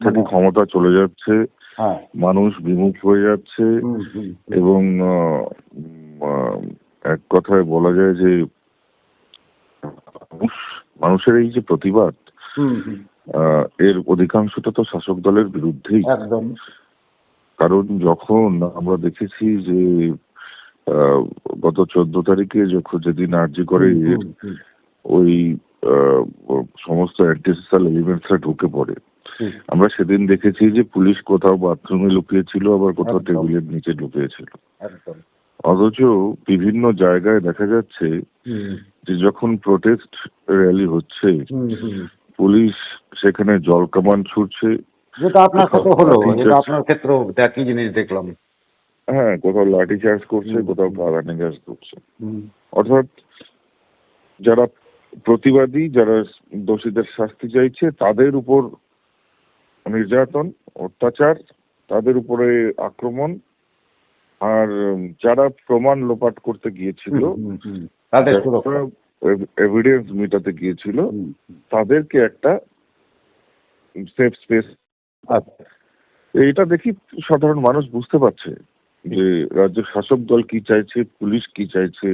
থেকে ক্ষমতা চলে যাচ্ছে হ্যাঁ। মানুষ বিমুখ হয়ে যাচ্ছে এবং এক কথায় বলা যায় যে মানুষের এই যে প্রতিবাদ এর অধিকাংশটা তো শাসক দলের বিরুদ্ধেই। কারণ যখন আমরা দেখেছি যে আহ, গত চোদ্দ তারিখে যখন যেদিন আর্জি করে ওই সমস্ত অ্যান্টিসোশ্যাল এলিমেন্টসরা ঢুকে পড়ে। আমরা সেদিন দেখেছি যে পুলিশ কোথাও বাথরুমে লুকিয়েছিল আবার কোথাও টেবিলের নিচে লুকিয়েছিল অথচ বিভিন্ন জায়গায় দেখা যাচ্ছে যে যখন প্রোটেস্ট র্যালি হচ্ছে। পুলিশ সেখানে জল কামান ছুটছে যেটা আপনার সাথে হলো ঠিক আপনার ক্ষেত্রেও একই জিনিস দেখলাম। হ্যাঁ কোথাও লাঠি চার্জ করছে কোথাও কাদানি চার্জ করছে। অর্থাৎ যারা প্রতিবাদী যারা দোষীদের শাস্তি চাইছে তাদের উপর নির্যাতন অত্যাচার তাদের উপরে আক্রমণ আর যারা প্রমাণ লোপাট করতে গিয়েছিল এভিডেন্স মেটাতে গিয়েছিল। তাদেরকে একটা সেফ স্পেস আচ্ছা। এইটা দেখি সাধারণ মানুষ বুঝতে পারছে যে রাজ্য শাসক দল কি চাইছে পুলিশ কি চাইছে।